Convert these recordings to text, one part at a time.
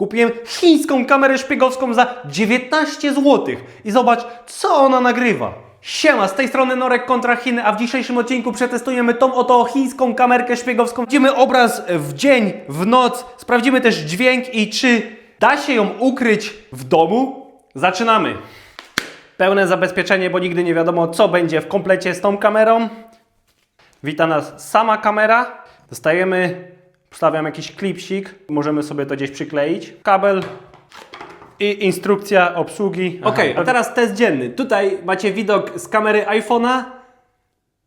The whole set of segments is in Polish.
Kupiłem chińską kamerę szpiegowską za 19 zł. I zobacz, co ona nagrywa. Siema, z tej strony Norek kontra Chiny, a w dzisiejszym odcinku przetestujemy tą oto chińską kamerkę szpiegowską. Widzimy obraz w dzień, w noc, sprawdzimy też dźwięk i czy da się ją ukryć w domu. Zaczynamy. Pełne zabezpieczenie, bo nigdy nie wiadomo, co będzie w komplecie z tą kamerą. Wita nas sama kamera. Dostajemy, wstawiam jakiś klipsik, możemy sobie to gdzieś przykleić. Kabel i instrukcja obsługi. Ok, a teraz test dzienny. Tutaj macie widok z kamery iPhone'a,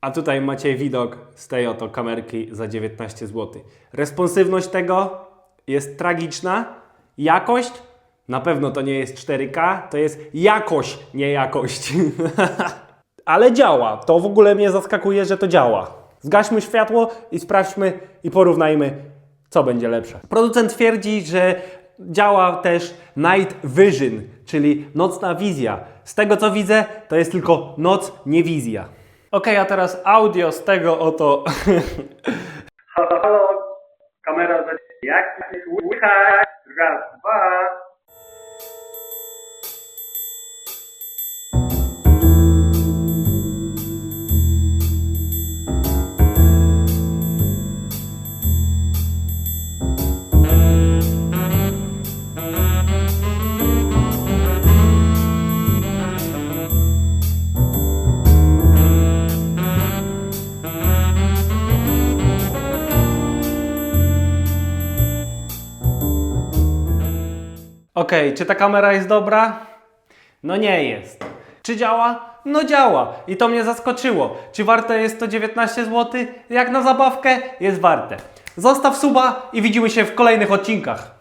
a tutaj macie widok z tej oto kamerki za 19 zł. Responsywność tego jest tragiczna. Jakość na pewno to nie jest 4K, to jest jakość, nie jakość. Ale działa. To w ogóle mnie zaskakuje, że to działa. Zgaśmy światło i sprawdźmy i porównajmy, co będzie lepsze. Producent twierdzi, że działa też Night Vision, czyli nocna wizja. Z tego co widzę, to jest tylko noc, nie wizja. Ok, a teraz audio z tego oto. Halo, halo, kamera. Jak słychać? Raz, Ok, czy ta kamera jest dobra? No nie jest. Czy działa? No działa. I to mnie zaskoczyło. Czy warte jest to 19 zł? Jak na zabawkę? Jest warte. Zostaw suba i widzimy się w kolejnych odcinkach.